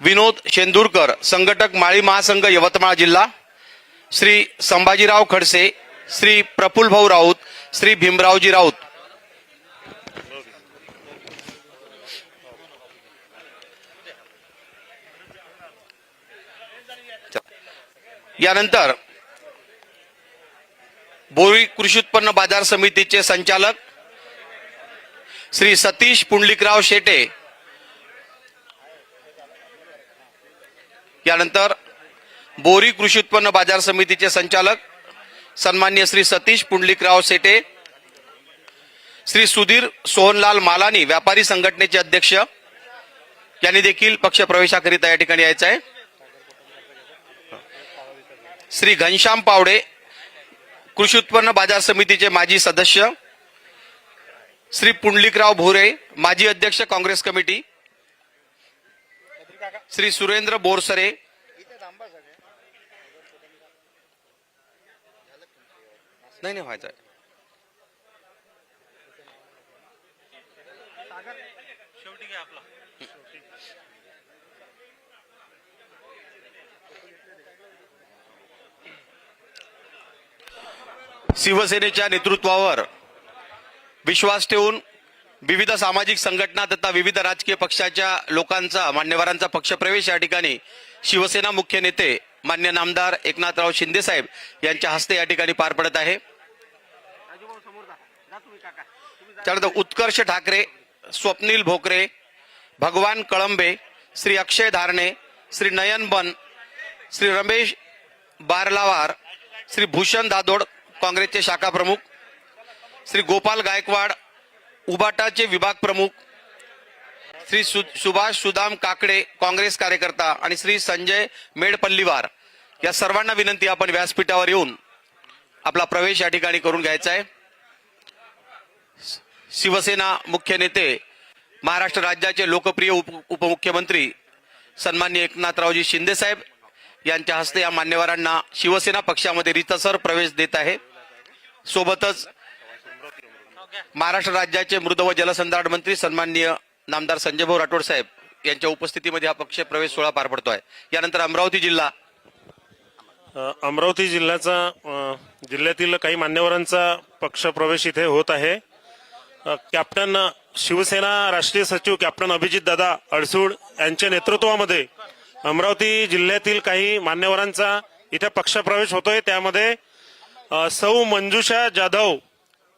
विनोद शेंदूरकर संघटक माळी महासंघ यवतमाळ जिल्हा श्री संभाजीराव खडसे श्री प्रफुल्लभाऊ राऊत श्री भीमरावजी राऊत. यानंतर बोरी कृषी उत्पन्न बाजार समितीचे संचालक श्री सतीश पुंडलिकराव शेटे यानंतर बोरी कृषी उत्पन्न बाजार समितीचे संचालक सन्मान्य श्री सतीश पुंडलिकराव सेटे श्री सुधीर सोहनलाल मालानी व्यापारी संघटनेचे अध्यक्ष यांनी देखील पक्ष प्रवेशाकरिता या ठिकाणी यायचं आहे. श्री घनश्याम पावडे कृषी उत्पन्न बाजार समितीचे माजी सदस्य श्री पुंडलिकराव भोरे माजी अध्यक्ष काँग्रेस कमिटी श्री सुरेंद्र बोरसरे नाही नाही व्हायचं आहे. शिवसेनेच्या नेतृत्वावर विश्वास ठेवून विविध सामाजिक संघटना तथा विविध राजकीय पक्षाच्या लोकांचा मान्यवरांचा पक्षप्रवेश या ठिकाणी शिवसेना मुख्य नेते मान्य नामदार एकनाथराव शिंदे साहेब यांच्या हस्ते या ठिकाणी पार पडत आहे. त्यानंतर उत्कर्ष ठाकरे स्वप्नील भोकरे भगवान कळंबे श्री अक्षय धारणे श्री नयन बन श्री रमेश बारलावार श्री भूषण दादोड काँग्रेसचे शाखा प्रमुख श्री गोपाल गायकवाड उबाटाचे विभाग प्रमुख श्री सु, सुभाष सुदाम काकडे काँग्रेस कार्यकर्ता आणि श्री संजय मेडपल्लीवार या सर्वांना विनंती आपण व्यासपीठावर येऊन आपला प्रवेश या ठिकाणी करून घ्यायचा आहे. शिवसेना मुख्य नेते महाराष्ट्र राज्याचे लोकप्रिय उप उपमुख्यमंत्री सन्मान्य एकनाथरावजी शिंदे साहेब यांच्या हस्ते या मान्यवरांना शिवसेना पक्षामध्ये रितसर प्रवेश देत आहे. सोबतच महाराष्ट्र राज्याचे मृद व जलसंधारण मंत्री सन्माननीय नामदार संजय भाऊ राठोड साहेब यांच्या उपस्थितीमध्ये हा पक्ष प्रवेश सोहळा पार पडतो आहे यानंतर अमरावती जिल्हा. अमरावती जिल्ह्याचा जिल्ह्यातील काही मान्यवरांचा पक्ष प्रवेश इथे होत आहे. कॅप्टन शिवसेना राष्ट्रीय सचिव कॅप्टन अभिजित दादा अडसूड यांच्या नेतृत्वामध्ये अमरावती जिल्ह्यातील काही मान्यवरांचा इथे पक्षप्रवेश होतोय. त्यामध्ये सौ मंजुषा जाधव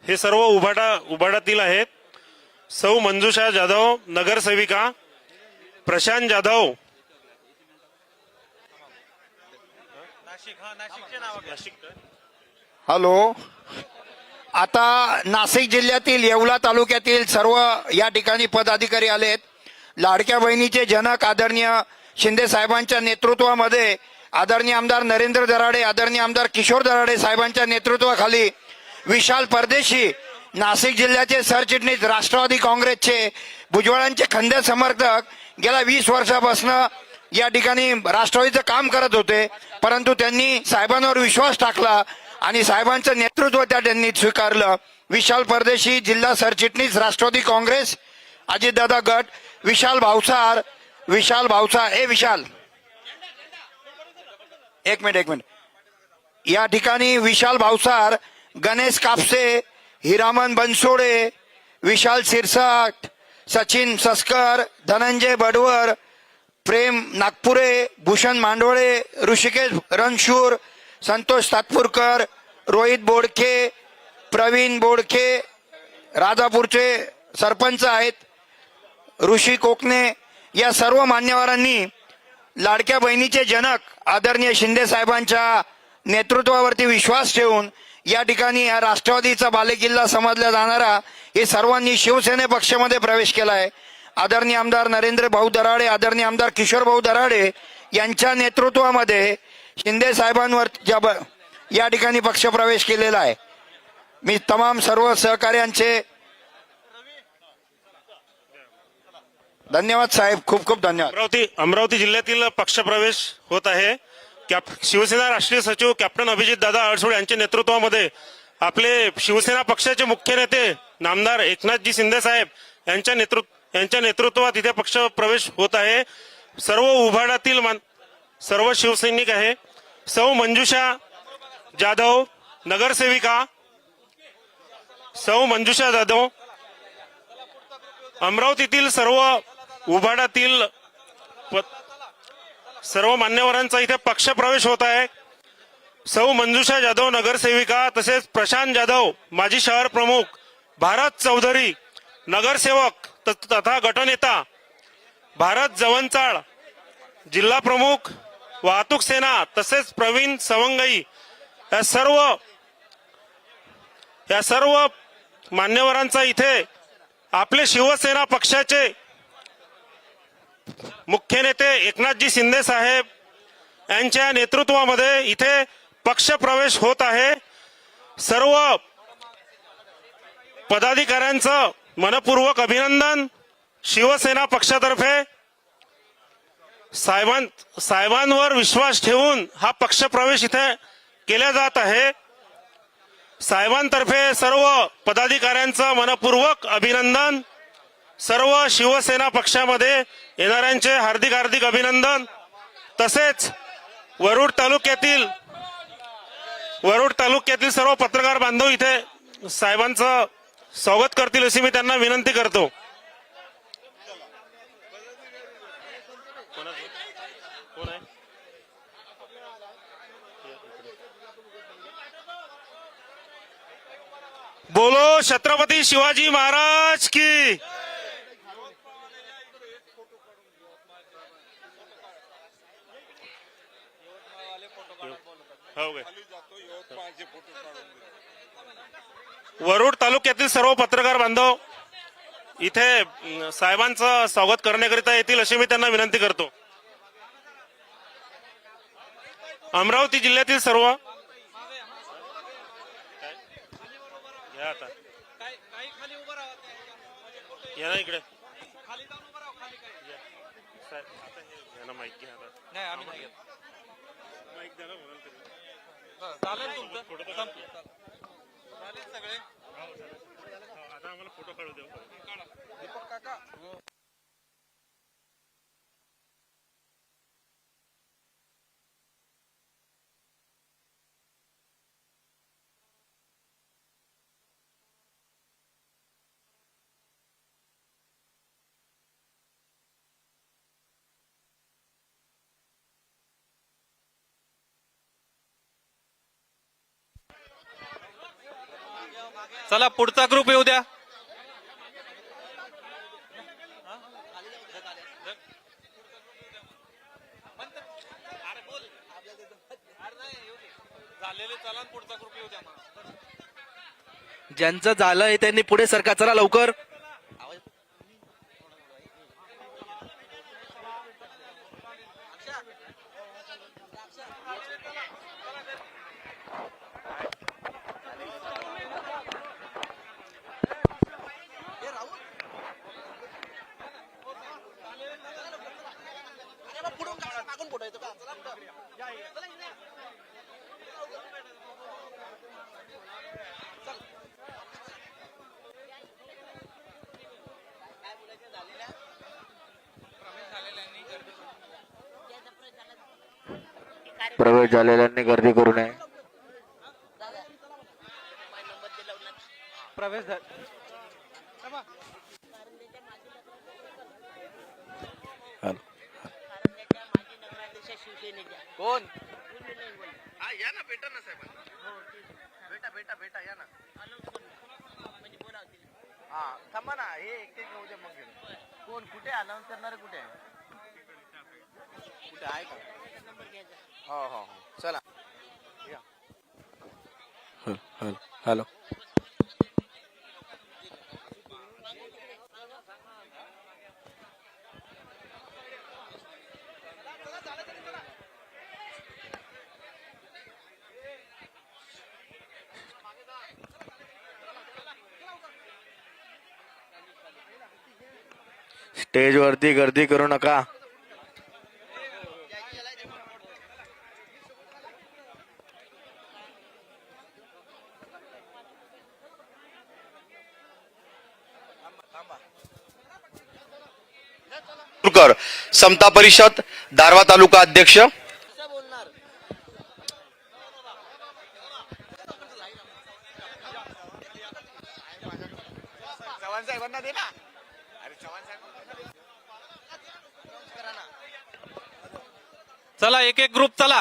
हे सर्व उभाटा उभाटातील आहेत. सौ मंजुषा जाधव नगरसेविका प्रशांत जाधव. हॅलो. आता नाशिक जिल्ह्यातील येवला तालुक्यातील सर्व या ठिकाणी पदाधिकारी आलेत. लाडक्या बहिणीचे जनक आदरणीय शिंदे साहेबांच्या नेतृत्वामध्ये आदरणीय आमदार नरेंद्र दराडे आदरणीय आमदार किशोर दराडे साहेबांच्या नेतृत्वाखाली विशाल परदेशी नाशिक जिल्ह्याचे सरचिटणीस राष्ट्रवादी काँग्रेसचे भुजबळांचे खंदे समर्थक गेल्या वीस वर्षापासून या ठिकाणी राष्ट्रवादीचं काम करत होते परंतु त्यांनी साहेबांवर विश्वास टाकला आणि साहेबांचं नेतृत्व त्या त्यांनी स्वीकारलं. विशाल परदेशी जिल्हा सरचिटणीस राष्ट्रवादी काँग्रेस अजितदादा गट विशाल भावसार विशाल भावसार ए विशाल. एक मिनिट एक मिनिट. या ठिकाणी विशाल भावसार गणेश कापसे हिरामन बनसोडे विशाल सिरसाट सचिन सस्कर धनंजय बडवर प्रेम नागपुरे भूषण मांडोळे ऋषिकेश रणशूर संतोष तातपूरकर रोहित बोडके प्रवीण बोडके राजापूरचे सरपंच आहेत ऋषी कोकणे या सर्व मान्यवरांनी लाडक्या बहिणीचे जनक आदरणीय शिंदे साहेबांच्या नेतृत्वावरती विश्वास ठेवून या ठिकाणी या राष्ट्रवादीचा बालेकिल्ला समजला जाणारा हे सर्वांनी शिवसेने पक्षामध्ये प्रवेश केला आहे आदरणीय आमदार नरेंद्र भाऊ दराडे आदरणीय आमदार किशोर भाऊ दराडे यांच्या नेतृत्वामध्ये शिंदे साहेबांवर ज्या ब- या ठिकाणी पक्षप्रवेश केलेला आहे. मी तमाम सर्व सहकार्यांचे धन्यवाद साहेब खूप खूप धन्यवाद. अमरावती अमरावती जिल्ह्यातील पक्षप्रवेश होत आहे. कॅप शिवसेना राष्ट्रीय सचिव कॅप्टन अभिजित दादा अडसूळ यांच्या नेतृत्वामध्ये आपले शिवसेना पक्षाचे मुख्य नेते नामदार एकनाथजी शिंदे साहेब यांच्या नेतृत्व यांच्या नेतृत्वात इथे पक्ष प्रवेश होत आहे. सर्व उभाडातील मान- सर्व शिवसैनिक आहे. सौ मंजुषा जाधव नगरसेविका सौ मंजुषा जाधव अमरावतीतील सर्व उभाडातील प- सर्व मान्यवरांचा इथे पक्षप्रवेश होत आहे. सौ मंजुषा जाधव नगरसेविका तसेच प्रशांत जाधव माजी शहर प्रमुख भारत चौधरी नगरसेवक तथा गटनेता भारत जवनचाळ जिल्हा प्रमुख वाहतूक सेना तसेच प्रवीण सवंगई या सर्व या सर्व मान्यवरांचा इथे आपले शिवसेना पक्षाचे मुख्य नेते एकनाथजी शिंदे साहेब यांच्या नेतृत्वामध्ये इथे पक्षप्रवेश होत आहे. सर्व पदाधिकाऱ्यांचं मनपूर्वक अभिनंदन शिवसेना पक्षातर्फे. साहेबां साहेबांवर विश्वास ठेवून हा पक्षप्रवेश इथे केला जात आहे. साहेबांतर्फे सर्व पदाधिकाऱ्यांचं मनपूर्वक अभिनंदन. सर्व शिवसेना पक्षामध्ये येणाऱ्यांचे हार्दिक हार्दिक अभिनंदन. तसेच वरुड तालुक्यातील वरुड तालुक्यातील सर्व पत्रकार बांधव इथे साहेबांचं स्वागत करतील अशी मी त्यांना विनंती करतो. बोलो छत्रपती शिवाजी महाराज की हो काय? वरुड तालुक्यातील सर्व पत्रकार बांधव इथे साहेबांचं स्वागत करण्याकरिता येतील अशी मी त्यांना विनंती करतो. अमरावती जिल्ह्यातील सर्व. या ना इकडे. घ्या आता. हो, आता आम्हाला फोटो काढू देऊ चला पुढचा ग्रुप येऊ द्या. ज्यांचं झालंय त्यांनी पुढे सरका चला लवकर. प्रवेश झालेल्यांनी गर्दी करू नये. प्रवेश हॅलो. कोण? या ना भेटा ना साहेब भेटा भेटा भेटा या ना. हा थांबा ना हे एक एक येऊ द्या मग कोण? कुठे? अनाऊन्स करणारे कुठे? कुठे आहे का? हो हो हो। चला। Hello, hello, hello. स्टेज वरती गर्दी करू नका। समता परिषद दारवा तालुका अध्यक्ष. चला एक एक ग्रुप चला.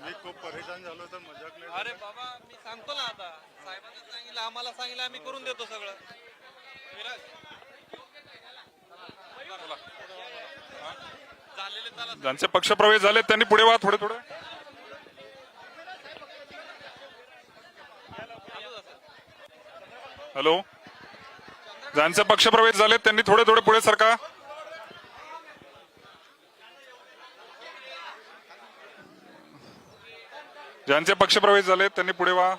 मी खूप परेशान झालो तर मजाक नाही अरे बाबा मी सांगतो ना आता. साहेबांनी सांगितलं आम्हाला सांगितलं आम्ही करून देतो सगळं. विराज झालेले चला. ज्यांचे पक्षप्रवेश झाले त्यांनी पुढे वा थोडे थोडे. हॅलो? ज्यांचे पक्षप्रवेश झाले त्यांनी थोडे थोडे पुढे सरका. ज्यांचे पक्षप्रवेश झाले त्यांनी पुढे वा.